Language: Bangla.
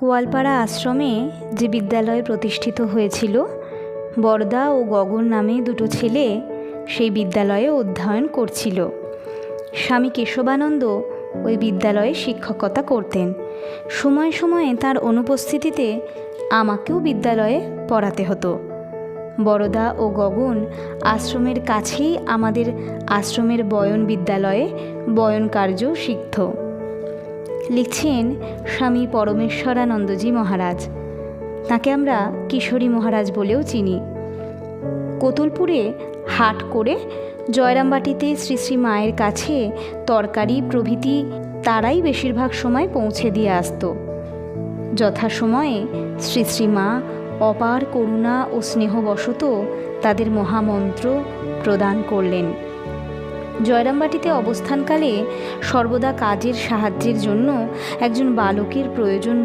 কোয়ালপাড়া আশ্রমে যে বিদ্যালয় প্রতিষ্ঠিত হয়েছিল, বরদা ও গগন নামে দুটো ছেলে সেই বিদ্যালয়ে অধ্যয়ন করছিল। স্বামী কেশবানন্দ ওই বিদ্যালয়ে শিক্ষকতা করতেন। সময় সময়ে তার অনুপস্থিতিতে আমাকেও বিদ্যালয়ে পড়াতে হতো। বরদা ও গগন আশ্রমের কাছেই আমাদের আশ্রমের বয়ন বিদ্যালয়ে বয়ন কার্য শিখত। লিখছেন স্বামী পরমেশ্বরানন্দজি মহারাজ। তাকে আমরা কিশোরী মহারাজ বলেও চিনি। কোতুলপুরে হাট করে জয়রামবাটিতে শ্রী শ্রী মায়ের কাছে তরকারি, প্রভৃতি তারাই বেশিরভাগ সময় পৌঁছে দিয়ে আসতো। যথাসময়ে শ্রী শ্রী মা অপার করুণা ও স্নেহবশত তাদের মহামন্ত্র প্রদান করলেন। জয়রামবাটিতে অবস্থানকালে সর্বদা কাজের সাহায্যের জন্য একজন বালকের প্রয়োজন